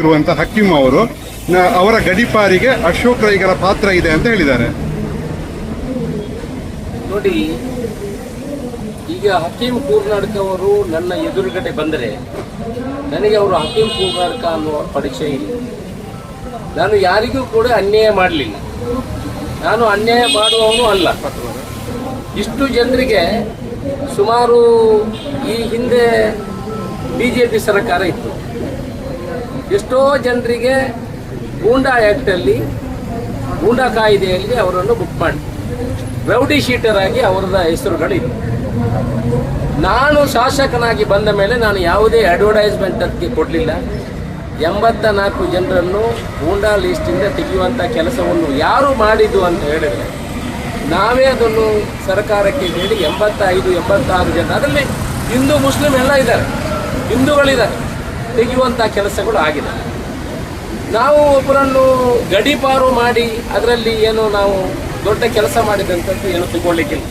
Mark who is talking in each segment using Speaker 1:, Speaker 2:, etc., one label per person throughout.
Speaker 1: ಇರುವಂತ ಹಕ್ಕಿಮ್ ಅವರು ಅವರ ಗಡಿಪಾರಿಗೆ ಅಶೋಕ್ ರೈಗರ ಪಾತ್ರ ಇದೆ ಅಂತ ಹೇಳಿದ್ದಾರೆ.
Speaker 2: ನೋಡಿ, ಈಗ ಹಕೀಂ ಕೂರ್ನಾಡ್ಕ ಅವರು ನನ್ನ ಎದುರುಗಡೆ ಬಂದರೆ ನನಗೆ ಅವರು ಹಕೀಂ ಕೂರ್ನಾಡ್ಕ ಅನ್ನುವ ಪರಿಚಯ ಇಲ್ಲ. ನಾನು ಯಾರಿಗೂ ಕೂಡ ಅನ್ಯಾಯ ಮಾಡಲಿಲ್ಲ. ನಾನು ಅನ್ಯಾಯ ಮಾಡುವವನು ಅಲ್ಲ. ಇಷ್ಟು ಜನರಿಗೆ ಸುಮಾರು ಈ ಹಿಂದೆ ಬಿ ಜೆ ಪಿ ಸರ್ಕಾರ ಇತ್ತು. ಎಷ್ಟೋ ಜನರಿಗೆ ಗೂಂಡಾ ಆ್ಯಕ್ಟಲ್ಲಿ ಗೂಂಡಾ ಕಾಯ್ದೆಯಲ್ಲಿ ಅವರನ್ನು ಬುಕ್ ಮಾಡಿ. ರೌಡಿ ಶೀಟರ್ ಆಗಿ ಅವರದ ಹೆಸರುಗಳಿವೆ. ನಾನು ಶಾಸಕನಾಗಿ ಬಂದ ಮೇಲೆ ನಾನು ಯಾವುದೇ ಅಡ್ವರ್ಟೈಸ್ಮೆಂಟ್ ಅದಕ್ಕೆ ಕೊಡಲಿಲ್ಲ. ಎಂಬತ್ತ ನಾಲ್ಕು ಜನರನ್ನು ಗೂಂಡಾ ಲಿಸ್ಟಿಂದ ತೆಗೆಯುವಂಥ ಕೆಲಸವನ್ನು ಯಾರು ಮಾಡಿದ್ದು ಅಂತ ಹೇಳಿದರೆ, ನಾವೇ ಅದನ್ನು ಸರ್ಕಾರಕ್ಕೆ ಹೇಳಿ ಎಂಬತ್ತೈದು, ಎಂಬತ್ತಾರು ಜನ, ಅದರಲ್ಲಿ ಹಿಂದೂ, ಮುಸ್ಲಿಂ ಎಲ್ಲ ಇದ್ದಾರೆ. ಹಿಂದೂಗಳಿದ್ದಾರೆ. ತೆಗೆಯುವಂಥ ಕೆಲಸಗಳು ಆಗಿದೆ. ನಾವು ಒಬ್ಬರನ್ನು ಗಡಿಪಾರು ಮಾಡಿ ಅದರಲ್ಲಿ ಏನು ನಾವು ದೊಡ್ಡ ಕೆಲಸ ಮಾಡಿದಂಥದ್ದು ಏನು ತಗೊಳ್ಳಿಕ್ಕಿಲ್ಲ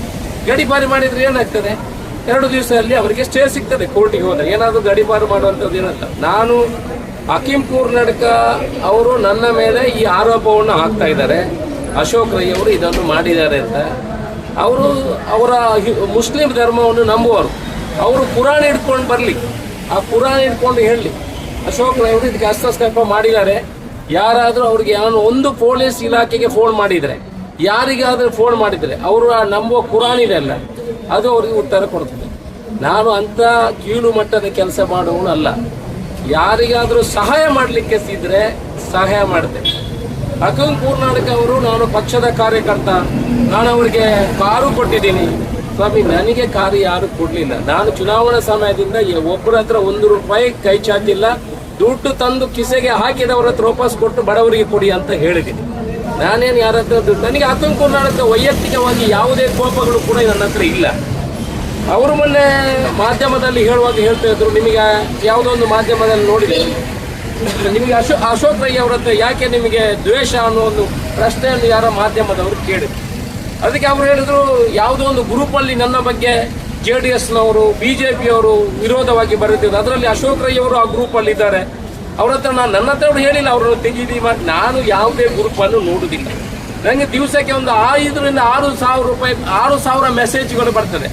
Speaker 2: ಗಡಿಪಾರು ಮಾಡಿದರೆ ಏನಾಗ್ತದೆ? ಎರಡು ದಿವಸದಲ್ಲಿ ಅವರಿಗೆ ಸ್ಟೇ ಸಿಗ್ತದೆ ಕೋರ್ಟಿಗೆ ಹೋದರೆ. ಏನಾದರೂ ಗಡಿಪಾರು ಮಾಡುವಂಥದ್ದು ಏನಂತ. ನಾನು ಹಕೀಂ ನಡ್ಕ ಅವರು ನನ್ನ ಮೇಲೆ ಈ ಆರೋಪವನ್ನು ಹಾಕ್ತಾ ಇದ್ದಾರೆ. ಅಶೋಕ್ ರೈ ಅವರು ಇದನ್ನು ಮಾಡಿದ್ದಾರೆ ಅಂತ. ಅವರು ಅವರ ಮುಸ್ಲಿಂ ಧರ್ಮವನ್ನು ನಂಬುವರು. ಅವರು ಪುರಾಣ ಹಿಡ್ಕೊಂಡು ಬರಲಿ. ಆ ಕುರಾನ್ ಇಟ್ಕೊಂಡು ಹೇಳಲಿ ಅಶೋಕ್ ಅವರು ಇದಕ್ಕೆ ಹಸ್ತಸ್ಕಲ್ಪ ಮಾಡಿದ್ದಾರೆ. ಯಾರಾದರೂ ಅವ್ರಿಗೆ ನಾನು ಒಂದು ಪೊಲೀಸ್ ಇಲಾಖೆಗೆ ಫೋನ್ ಮಾಡಿದರೆ, ಯಾರಿಗಾದರೂ ಫೋನ್ ಮಾಡಿದರೆ, ಅವರು ಆ ನಂಬುವ ಕುರಾನ್ ಇದೆ ಅಲ್ಲ, ಅದು ಅವ್ರಿಗೆ ಉತ್ತರ ಕೊಡ್ತದೆ. ನಾನು ಅಂಥ ಕೀಳು ಮಟ್ಟದ ಕೆಲಸ ಮಾಡುವವನು ಅಲ್ಲ. ಯಾರಿಗಾದರೂ ಸಹಾಯ ಮಾಡಲಿಕ್ಕೆ ಸಿದ್ರೆ ಸಹಾಯ ಮಾಡಿದೆ ಅಕಂ ಕೂರ್ನಾಟಕ ಅವರು, ನಾನು ಪಕ್ಷದ ಕಾರ್ಯಕರ್ತ, ನಾನು ಅವರಿಗೆ ಕಾರು ಕೊಟ್ಟಿದ್ದೀನಿ. ಸ್ವಾಮಿ, ನನಗೆ ಕಾರು ಯಾರು ಕೊಡಲಿಲ್ಲ. ನಾನು ಚುನಾವಣಾ ಸಮಯದಿಂದ ಒಬ್ಬರ ಹತ್ರ ಒಂದು ರೂಪಾಯಿ ಕೈ ಚಾಚಿಲ್ಲ. ದುಡ್ಡು ತಂದು ಕಿಸೆಗೆ ಹಾಕಿದವರ ಹತ್ರ ವಾಪಸ್ ಕೊಟ್ಟು ಬಡವರಿಗೆ ಕೊಡಿ ಅಂತ ಹೇಳಿದ್ದೀನಿ. ನಾನೇನು ಯಾರ ಹತ್ರ ನನಗೆ ಆತಂಕ ಮಾಡುತ್ತೆ ವೈಯಕ್ತಿಕವಾಗಿ ಯಾವುದೇ ಕೋಪಗಳು ಕೂಡ ನನ್ನ ಹತ್ರ ಇಲ್ಲ. ಅವರು ಮೊನ್ನೆ ಮಾಧ್ಯಮದಲ್ಲಿ ಹೇಳುವಾಗ ಹೇಳ್ತಾ ಇದ್ರು, ನಿಮಗೆ ಯಾವುದೋ ಒಂದು ಮಾಧ್ಯಮದಲ್ಲಿ ನೋಡಿದೆ. ನಿಮಗೆ ಅಶೋ ಅಶೋಕ್ ರೈ ಅವರ ಯಾಕೆ ನಿಮಗೆ ದ್ವೇಷ ಅನ್ನೋ ಒಂದು ಪ್ರಶ್ನೆಯನ್ನು ಯಾರೋ ಮಾಧ್ಯಮದವರು ಕೇಳಿದ್ರು. ಅದಕ್ಕೆ ಅವರು ಹೇಳಿದ್ರು, ಯಾವುದೋ ಒಂದು ಗ್ರೂಪಲ್ಲಿ ನನ್ನ ಬಗ್ಗೆ ಜೆ ಡಿ ಎಸ್ನವರು, ಬಿ ಜೆ ಪಿಯವರು ವಿರೋಧವಾಗಿ ಬರೆದಿದ್ದಾರೆ. ಅದರಲ್ಲಿ ಅಶೋಕ್ ರೈ ಅವರು ಆ ಗ್ರೂಪಲ್ಲಿ ಇದ್ದಾರೆ. ಅವ್ರ ಹತ್ರ ನಾನು, ನನ್ನ ಹತ್ರ ಅವ್ರು ಹೇಳಿಲ್ಲ, ಅವರನ್ನು ತೆಗೀದಿ ಮಾಡಿ ನಾನು ಯಾವುದೇ ಗ್ರೂಪನ್ನು ನೋಡುವುದಿಲ್ಲ. ನನಗೆ ದಿವಸಕ್ಕೆ ಒಂದು ಐದರಿಂದ ಆರು ಸಾವಿರ ರೂಪಾಯಿ, ಆರು ಸಾವಿರ ಮೆಸೇಜ್ಗಳು ಬರ್ತದೆ.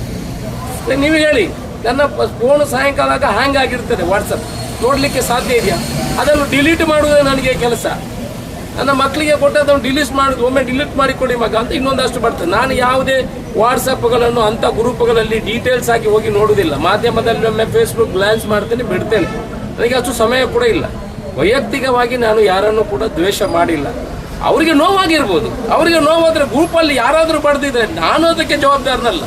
Speaker 2: ನೀವು ಹೇಳಿ, ನನ್ನ ಫೋನ್ ಸಾಯಂಕಾಲ ಹ್ಯಾಂಗ್ ಆಗಿರ್ತದೆ ವಾಟ್ಸಪ್ ನೋಡಲಿಕ್ಕೆ ಸಾಧ್ಯ ಇದೆಯಾ? ಅದನ್ನು ಡಿಲೀಟ್ ಮಾಡುವುದೇ ನನಗೆ ಕೆಲಸ. ನನ್ನ ಮಕ್ಕಳಿಗೆ ಕೊಟ್ಟದನ್ನು ಡಿಲೀಟ್ ಮಾಡೋದು, ಒಮ್ಮೆ ಡಿಲೀಟ್ ಮಾಡಿ ಕೊಡಿ ಮಗ ಅಂತ ಇನ್ನೊಂದಷ್ಟು ಬರ್ತದೆ. ನಾನು ಯಾವುದೇ ವಾಟ್ಸಪ್ಗಳನ್ನು ಅಂಥ ಗ್ರೂಪ್ಗಳಲ್ಲಿ ಡೀಟೇಲ್ಸ್ ಆಗಿ ಹೋಗಿ ನೋಡುವುದಿಲ್ಲ. ಮಾಧ್ಯಮದಲ್ಲಿ ಒಮ್ಮೆ ಫೇಸ್ಬುಕ್ ಗ್ಲಾನ್ಸ್ ಮಾಡ್ತೇನೆ, ಬಿಡ್ತೇನೆ. ನನಗೆ ಅಷ್ಟು ಸಮಯ ಕೂಡ ಇಲ್ಲ. ವೈಯಕ್ತಿಕವಾಗಿ ನಾನು ಯಾರನ್ನು ಕೂಡ ದ್ವೇಷ ಮಾಡಿಲ್ಲ. ಅವರಿಗೆ ನೋವಾಗಿರ್ಬೋದು. ಅವರಿಗೆ ನೋವಾದರೆ ಗ್ರೂಪಲ್ಲಿ ಯಾರಾದರೂ ಬಡ್ದಿದ್ರೆ ನಾನು ಅದಕ್ಕೆ ಜವಾಬ್ದಾರನಲ್ಲ.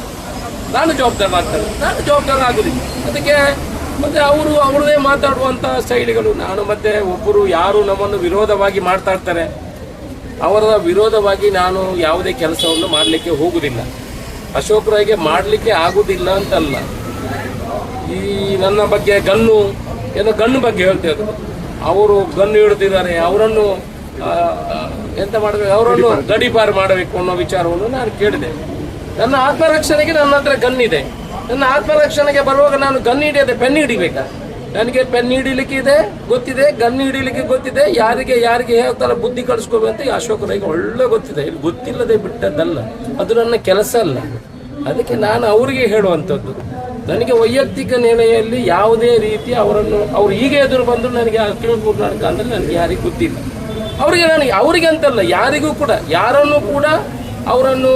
Speaker 2: ನಾನು ಜವಾಬ್ದಾರನಾಗ್ತೇನೆ ನಾನು ಜವಾಬ್ದಾರ ಆಗೋದಿಲ್ಲ. ಅದಕ್ಕೆ ಮತ್ತೆ ಅವರು ಅವರದೇ ಮಾತಾಡುವಂಥ ಶೈಲಿಗಳು. ನಾನು ಮತ್ತೆ ಒಬ್ಬರು ಯಾರು ನಮ್ಮನ್ನು ವಿರೋಧವಾಗಿ ಮಾಡ್ತಾ ಇರ್ತಾರೆ ಅವರ ವಿರೋಧವಾಗಿ ನಾನು ಯಾವುದೇ ಕೆಲಸವನ್ನು ಮಾಡಲಿಕ್ಕೆ ಹೋಗುವುದಿಲ್ಲ ಅಶೋಕ್ ರಾಯ್ಗೆ ಮಾಡಲಿಕ್ಕೆ ಆಗುವುದಿಲ್ಲ ಅಂತಲ್ಲ. ಈ ನನ್ನ ಬಗ್ಗೆ ಗನ್ನು ಏನೋ ಗನ್ನು ಬಗ್ಗೆ ಹೇಳ್ತಿದ್ರು ಅವರು ಗನ್ನು ಹಿಡಿದಿದ್ದಾರೆ ಅವರನ್ನು ಎಂತ ಮಾಡಬೇಕು ಅವರನ್ನು ಗಡಿಪಾರು ಮಾಡಬೇಕು ಅನ್ನೋ ವಿಚಾರವನ್ನು ನಾನು ಕೇಳಿದೆ. ನನ್ನ ಆತ್ಮರಕ್ಷಣೆಗೆ ನನ್ನ ಹತ್ರ ಗನ್ನಿದೆ. ನನ್ನ ಆತ್ಮರಕ್ಷಣೆಗೆ ಬರುವಾಗ ನಾನು ಗನ್ ಹಿಡಿಯದೆ ಪೆನ್ ಹಿಡಿಬೇಕಾ? ನನಗೆ ಪೆನ್ ಹಿಡಿಲಿಕ್ಕೆ ಇದೆ, ಗೊತ್ತಿದೆ, ಗನ್ ಹಿಡಿಲಿಕ್ಕೆ ಗೊತ್ತಿದೆ, ಯಾರಿಗೆ ಯಾರಿಗೆ ಹೇಳ್ತಾರ ಬುದ್ಧಿ ಕಳಿಸ್ಕೋಬೇಕಂತ ಅಂತ ಅಶೋಕ್ ರೈಗೆ ಒಳ್ಳೆ ಗೊತ್ತಿದೆ. ಇಲ್ಲಿ ಗೊತ್ತಿಲ್ಲದೆ ಬಿಟ್ಟದ್ದಲ್ಲ, ಅದು ನನ್ನ ಕೆಲಸ ಅಲ್ಲ. ಅದಕ್ಕೆ ನಾನು ಅವರಿಗೆ ಹೇಳುವಂಥದ್ದು, ನನಗೆ ವೈಯಕ್ತಿಕ ನೆಲೆಯಲ್ಲಿ ಯಾವುದೇ ರೀತಿ ಅವರನ್ನು, ಅವ್ರು ಈಗ ಎದುರು ಬಂದರೂ ನನಗೆ ತಿಳಿದುಕೊಂಡು ಕರ್ನಾಟಕ ಅಂದ್ರೆ ನನಗೆ ಯಾರಿಗೂ ಗೊತ್ತಿಲ್ಲ. ಅವರಿಗೆ ನನಗೆ ಅವರಿಗೆ ಅಂತಲ್ಲ, ಯಾರಿಗೂ ಕೂಡ, ಯಾರನ್ನು ಕೂಡ ಅವರನ್ನು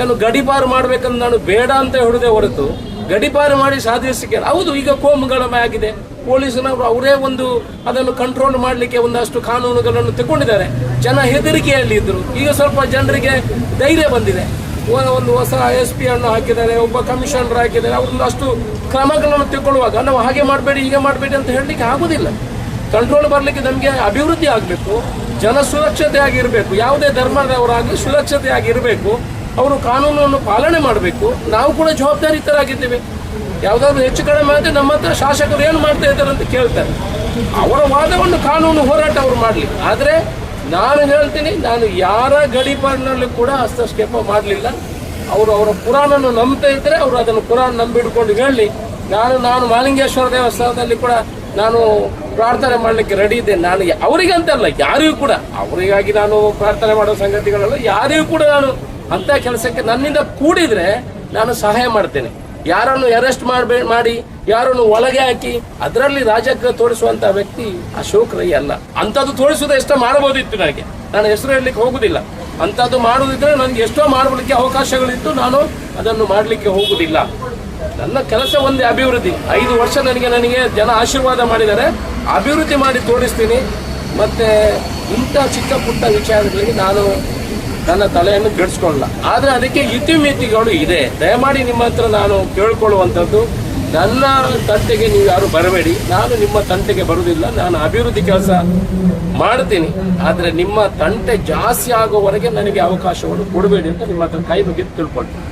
Speaker 2: ಏನು ಗಡಿಪಾರು ಮಾಡಬೇಕಂತ ನಾನು ಬೇಡ ಅಂತ ಹೇಳಿದೆ ಹೊರತು ಗಡಿಪಾರು ಮಾಡಿ ಸಾಧಿಸಕ್ಕೆ ಹೌದು, ಈಗ ಕೋಮುಗಲಭೆ ಆಗಿದೆ. ಪೊಲೀಸನವರು ಅವರೇ ಒಂದು ಅದನ್ನು ಕಂಟ್ರೋಲ್ ಮಾಡಲಿಕ್ಕೆ ಒಂದಷ್ಟು ಕಾನೂನುಗಳನ್ನು ತಗೊಂಡಿದ್ದಾರೆ ಜನ ಹೆದರಿಕೆಯಲ್ಲಿ ಇದ್ದರು ಈಗ ಸ್ವಲ್ಪ ಜನರಿಗೆ ಧೈರ್ಯ ಬಂದಿದೆ. ಒಂದು ಹೊಸ ಎಸ್ ಪಿ ಅನ್ನು ಹಾಕಿದ್ದಾರೆ, ಒಬ್ಬ ಕಮಿಷನರ್ ಹಾಕಿದ್ದಾರೆ. ಅವ್ರನ್ನ ಅಷ್ಟು ಕ್ರಮಗಳನ್ನು ತಗೊಳ್ಳುವಾಗ ನಾವು ಹಾಗೆ ಮಾಡಬೇಡಿ, ಹೀಗೆ ಮಾಡಬೇಡಿ ಅಂತ ಹೇಳಲಿಕ್ಕೆ ಆಗುದಿಲ್ಲ. ಕಂಟ್ರೋಲ್ ಬರಲಿಕ್ಕೆ ನಮಗೆ ಅಭಿವೃದ್ಧಿ ಆಗಬೇಕು. ಜನ ಸುರಕ್ಷತೆಯಾಗಿರಬೇಕು. ಯಾವುದೇ ಧರ್ಮದವರಾಗಲಿ ಸುರಕ್ಷತೆಯಾಗಿರಬೇಕು. ಅವರು ಕಾನೂನನ್ನು ಪಾಲನೆ ಮಾಡಬೇಕು. ನಾವು ಕೂಡ ಜವಾಬ್ದಾರಿತರಾಗಿದ್ದೇವೆ. ಯಾವುದಾದ್ರು ಹೆಚ್ಚು ಕಡಿಮೆ ಆದರೆ ನಮ್ಮ ಹತ್ರ ಶಾಸಕರು ಏನು ಮಾಡ್ತಾ ಇದ್ದಾರೆ ಅಂತ ಕೇಳ್ತಾರೆ. ಅವರ ವಾದವನ್ನು ಕಾನೂನು ಹೋರಾಟ ಅವರು ಮಾಡಲಿ. ಆದರೆ ನಾನು ಹೇಳ್ತೀನಿ, ನಾನು ಯಾರ ಗಡಿಪಾಡಿನಲ್ಲಿ ಕೂಡ ಹಸ್ತಕ್ಷೇಪ ಮಾಡಲಿಲ್ಲ. ಅವರು ಅವರ ಪುರಾಣನ್ನು ನಂಬ್ತಾ ಇದ್ದರೆ ಅವರು ಅದನ್ನು ಪುರಾಣ ನಂಬಿಡ್ಕೊಂಡು ಹೇಳಲಿ ನಾನು ನಾನು ಮಾಲಿಂಗೇಶ್ವರ ದೇವಸ್ಥಾನದಲ್ಲಿ ಕೂಡ ನಾನು ಪ್ರಾರ್ಥನೆ ಮಾಡಲಿಕ್ಕೆ ರೆಡಿ ಇದೆ ನಾನು ಅವರಿಗಂತಲ್ಲ, ಯಾರಿಗೂ ಕೂಡ. ಅವರಿಗಾಗಿ ನಾನು ಪ್ರಾರ್ಥನೆ ಮಾಡೋ ಸಂಗತಿಗಳಲ್ಲ, ಯಾರಿಗೂ ಕೂಡ ನಾನು ಅಂತ ಕೆಲಸಕ್ಕೆ ನನ್ನಿಂದ ಕೂಡಿದ್ರೆ ನಾನು ಸಹಾಯ ಮಾಡ್ತೇನೆ. ಯಾರನ್ನು ಅರೆಸ್ಟ್ ಮಾಡಬೇ ಮಾಡಿ, ಯಾರನ್ನು ಒಳಗೆ ಹಾಕಿ, ಅದರಲ್ಲಿ ರಾಜಕೀಯ ತೋರಿಸುವಂತ ವ್ಯಕ್ತಿ ಅಶೋಕ್ ರೈ ಅಲ್ಲ. ಅಂಥದ್ದು ತೋರಿಸೋದು ಎಷ್ಟೋ ಮಾಡಬಹುದಿತ್ತು ನನಗೆ. ನಾನು ಹೆಸರು ಹೇಳಲಿಕ್ಕೆ ಹೋಗುದಿಲ್ಲ. ಅಂಥದ್ದು ಮಾಡುದಿದ್ರೆ ನನಗೆ ಎಷ್ಟೋ ಮಾಡಲಿಕ್ಕೆ ಅವಕಾಶಗಳಿತ್ತು. ನಾನು ಅದನ್ನು ಮಾಡಲಿಕ್ಕೆ ಹೋಗುದಿಲ್ಲ. ನನ್ನ ಕೆಲಸ ಒಂದೇ ಅಭಿವೃದ್ಧಿ. ಐದು ವರ್ಷ ನನಗೆ ನನಗೆ ಜನ ಆಶೀರ್ವಾದ ಮಾಡಿದ್ದಾರೆ. ಅಭಿವೃದ್ಧಿ ಮಾಡಿ ತೋರಿಸ್ತೀನಿ. ಮತ್ತೆ ಇಂಥ ಚಿಕ್ಕ ಪುಟ್ಟ ವಿಚಾರಗಳಿಗೆ ನಾನು ನನ್ನ ತಲೆಯನ್ನು ಕೆಡಿಸ್ಕೊಳ್ಳಲ್ಲ. ಆದರೆ ಅದಕ್ಕೆ ಇತಿಮಿತಿಗಳು ಇದೆ. ದಯಮಾಡಿ ನಿಮ್ಮ ಹತ್ರ ನಾನು ಕೇಳ್ಕೊಳ್ಳುವಂಥದ್ದು, ನನ್ನ ತಂಟೆಗೆ ನೀವು ಯಾರು ಬರಬೇಡಿ. ನಾನು ನಿಮ್ಮ ತಂಟೆಗೆ ಬರುವುದಿಲ್ಲ. ನಾನು ಅಭಿವೃದ್ಧಿ ಕೆಲಸ ಮಾಡ್ತೀನಿ. ಆದರೆ ನಿಮ್ಮ ತಂಟೆ ಜಾಸ್ತಿ ಆಗೋವರೆಗೆ ನನಗೆ ಅವಕಾಶವನ್ನು ಕೊಡಬೇಡಿ ಅಂತ ನಿಮ್ಮ ಹತ್ರ ಕೈ ಬಗ್ಗೆ ತಿಳ್ಕೊಳ್ತೀನಿ.